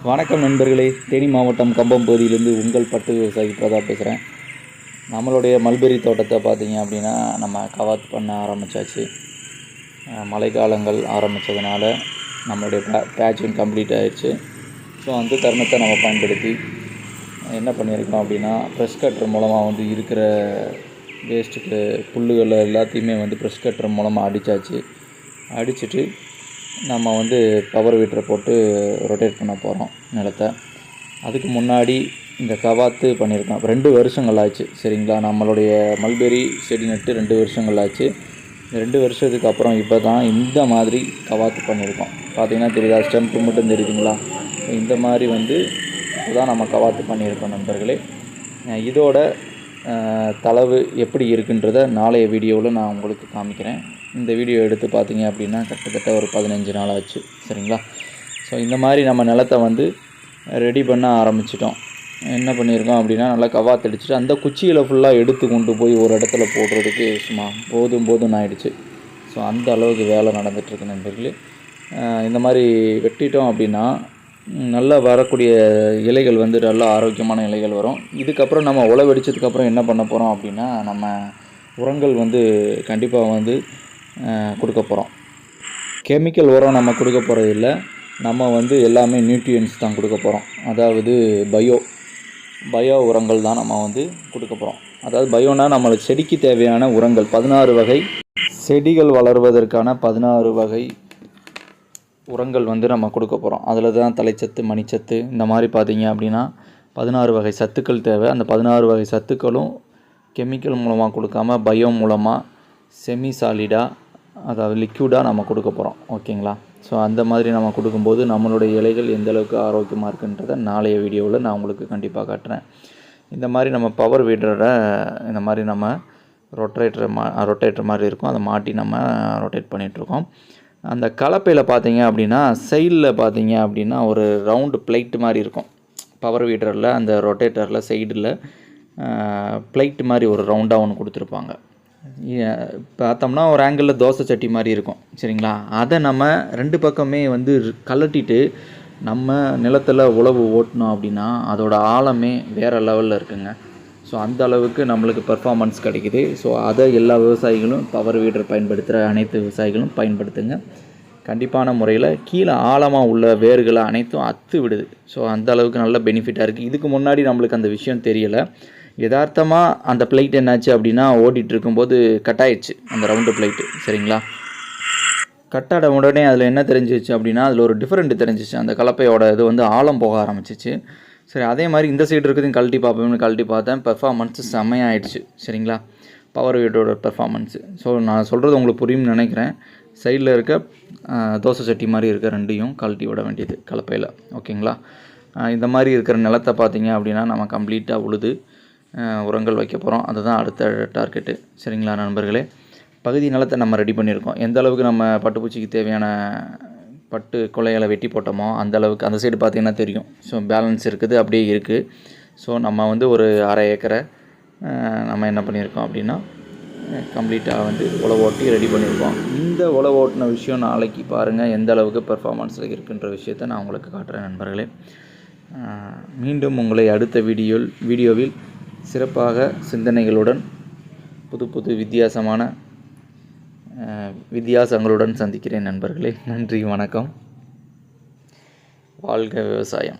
வணக்கம் நண்பர்களே. தேனி மாவட்டம் கம்பம் பகுதியிலேருந்து உங்கள் பட்டு விவசாயி பிரதாப் பேசுகிறேன் நம்மளுடைய மல்பெரி தோட்டத்தை பார்த்தீங்க அப்படின்னா நம்ம கவாத் பண்ண ஆரம்பித்தாச்சு மழைக்காலங்கள் ஆரம்பித்ததுனால நம்மளுடைய பே பேட்சிங் கம்ப்ளீட் ஆகிடுச்சு ஸோ அந்த தருணத்தை நம்ம பயன்படுத்தி என்ன பண்ணியிருக்கோம் அப்படின்னா ப்ரெஷ் கட்டர் மூலமாக வந்து இருக்கிற வேஸ்ட்டுக்கு புல்லுகள் எல்லாத்தையுமே வந்து ப்ரெஷ் கட்டர் மூலமாக அடித்தாச்சு அடிச்சிட்டு நம்ம வந்து பவர் வீட்டரை போட்டு ரொட்டேட் பண்ண போகிறோம் நிலத்தை. அதுக்கு முன்னாடி இந்த கவாத்து பண்ணியிருக்கோம். ரெண்டு வருஷங்கள் ஆச்சு சரிங்களா? நம்மளுடைய மல்பெரி செடி நட்டு ரெண்டு வருஷங்கள் ஆச்சு. ரெண்டு வருஷத்துக்கு அப்புறம் இப்போ தான் இந்த மாதிரி கவாத்து பண்ணியிருக்கோம். பார்த்தீங்கன்னா தெரியுதா? ஸ்டெம்ப்பு மட்டும் தெரியுதுங்களா? இந்த மாதிரி வந்து தான் நம்ம கவாத்து பண்ணியிருக்கோம் நண்பர்களே. இதோட தளவு எப்படி இருக்குன்றத நாளைய வீடியோவில் நான் உங்களுக்கு காமிக்கிறேன். இந்த வீடியோ எடுத்து பார்த்தீங்க அப்படின்னா கிட்டத்தட்ட ஒரு பதினஞ்சு நாள் ஆச்சு சரிங்களா? ஸோ இந்த மாதிரி நம்ம நிலத்தை வந்து ரெடி பண்ண ஆரம்பிச்சிட்டோம். என்ன பண்ணியிருக்கோம் அப்படின்னா நல்லா கவாத்து அடிச்சுட்டு அந்த குச்சியில் ஃபுல்லாக எடுத்து கொண்டு போய் ஒரு இடத்துல போடுறதுக்கு சும்மா போதும் போதும் ஆயிடுச்சு. ஸோ அந்த அளவுக்கு வேலை நடந்துகிட்ருக்கு நண்பர்களே. இந்த மாதிரி வெட்டிட்டோம் அப்படின்னா நல்லா வரக்கூடிய இலைகள் வந்து நல்லா ஆரோக்கியமான இலைகள் வரும். இதுக்கப்புறம் நம்ம உழவடிச்சதுக்கப்புறம் என்ன பண்ண போகிறோம் அப்படின்னா நம்ம உரங்கள் வந்து கண்டிப்பாக வந்து கொடுக்க போகிறோம் கெமிக்கல் உரம் நம்ம கொடுக்க போகிறது இல்லை. நம்ம வந்து எல்லாமே நியூட்ரியன்ஸ் தான் கொடுக்க போகிறோம் அதாவது பயோ பயோ உரங்கள் தான் நம்ம வந்து கொடுக்க போகிறோம் அதாவது பயோனா நம்மளுக்கு செடிக்கு தேவையான உரங்கள். பதினாறு வகை செடிகள் வளர்வதற்கான பதினாறு வகை உரங்கள் வந்து நம்ம கொடுக்க போகிறோம் அதில் தான் தலைச்சத்து மணிச்சத்து இந்த மாதிரி பார்த்தீங்க அப்படின்னா பதினாறு வகை சத்துக்கள் தேவை. அந்த பதினாறு வகை சத்துக்களும் கெமிக்கல் மூலமாக கொடுக்காம பயோ மூலமாக செமி சாலிடாக அதாவது லிக்யூடாக நம்ம கொடுக்க போகிறோம் ஓகேங்களா? ஸோ அந்த மாதிரி நம்ம கொடுக்கும்போது நம்மளுடைய இலைகள் எந்த அளவுக்கு ஆரோக்கியமாக இருக்குன்றதை நாளைய வீடியோவில் நான் உங்களுக்கு கண்டிப்பாக காட்டுறேன். இந்த மாதிரி நம்ம பவர் வீடரை இந்த மாதிரி நம்ம ரொட்டேட்டர் மா ரொட்டேட்டர் மாதிரி இருக்கும். அதை மாட்டி நம்ம ரொட்டேட் பண்ணிகிட்ருக்கோம் அந்த கலப்பையில் பார்த்தீங்க அப்படின்னா சைடில் பார்த்தீங்க அப்படின்னா ஒரு ரவுண்டு பிளேட் மாதிரி இருக்கும். பவர் வீடரில் அந்த ரொட்டேட்டரில் சைடில் பிளேட் மாதிரி ஒரு ரவுண்டாக ஒன்று கொடுத்துருப்பாங்க. பார்த்தோம்னா ஒரு ஆங்கிளில் தோசை சட்டி மாதிரி இருக்கும் சரிங்களா? அதை நம்ம ரெண்டு பக்கமே வந்து கலட்டிட்டு நம்ம நிலத்தில் உழவு ஓட்டினோம் அப்படின்னா அதோட ஆழமே வேறு லெவலில் இருக்குங்க. ஸோ அந்த அளவுக்கு நம்மளுக்கு பெர்ஃபார்மன்ஸ் கிடைக்குது. ஸோ அதை எல்லா விவசாயிகளும் பவர் வீடர் பயன்படுத்துகிற அனைத்து விவசாயிகளும் பயன்படுத்துங்க. கண்டிப்பான முறையில் கீழே ஆழமாக உள்ள வேர்களை அனைத்தும் அத்து விடுது. ஸோ அந்த அளவுக்கு நல்ல பெனிஃபிட்டாக இருக்குது இதுக்கு முன்னாடி நம்மளுக்கு அந்த விஷயம் தெரியலை. யதார்த்தமாக அந்த ஃப்ளைட் என்னாச்சு அப்படின்னா ஓடிட்டு இருக்கும்போது கட் ஆயிடுச்சு அந்த ரவுண்டு ஃப்ளைட்டு சரிங்களா? கட் ஆட உடனே அதில் என்ன தெரிஞ்சிச்சு அப்படின்னா அதில் ஒரு டிஃப்ரெண்ட் தெரிஞ்சிச்சு. அந்த கலப்பையோட இது வந்து ஆழம் போக ஆரம்பிச்சிச்சு. சரி அதே மாதிரி இந்த சைடு இருக்கிறதையும் கழட்டி பார்ப்போம்னு கழட்டி பார்த்தேன். பெர்ஃபார்மன்ஸ் செம்மையாயிடுச்சு. சரிங்களா? பவர் வீட்டோட பெர்ஃபார்மன்ஸு ஸோ நான் சொல்கிறது உங்களுக்கு புரியும்னு நினைக்கிறேன். சைடில் இருக்க தோசை சட்டி மாதிரி இருக்க ரெண்டையும் கழட்டி விட வேண்டியது கலப்பையில். ஓகேங்களா? இந்த மாதிரி இருக்கிற நிலத்தை பார்த்தீங்க அப்படின்னா நம்ம கம்ப்ளீட்டாக உழுது உரங்கள் வைக்க போகிறோம் அதுதான் அடுத்த டார்கெட்டு சரிங்களா நண்பர்களே? பகுதி நிலத்தை நம்ம ரெடி பண்ணியிருக்கோம். எந்த அளவுக்கு நம்ம பட்டுப்பூச்சிக்கு தேவையான பட்டு கொலைகளை வெட்டி போட்டோமோ அந்த அளவுக்கு அந்த சைடு பார்த்திங்கன்னா தெரியும். ஸோ பேலன்ஸ் இருக்குது அப்படியே இருக்குது ஸோ நம்ம வந்து ஒரு அரை ஏக்கரை நம்ம என்ன பண்ணியிருக்கோம் அப்படின்னா கம்ப்ளீட்டாக வந்து உழவு ஓட்டி ரெடி பண்ணியிருக்கோம். இந்த உழவு ஓட்டின விஷயம் நாளைக்கு பாருங்கள் எந்த அளவுக்கு பெர்ஃபார்மன்ஸில் இருக்குன்ற விஷயத்தை நான் உங்களுக்கு காட்டுறேன் நண்பர்களே. மீண்டும் உங்களை அடுத்த வீடியோ வீடியோவில் சிறப்பாக சிந்தனைகளுடன் புது புது வித்தியாசமான வித்தியாசங்களுடன் சந்திக்கிறேன் நண்பர்களே. நன்றி வணக்கம். வாழ்க விவசாயம்.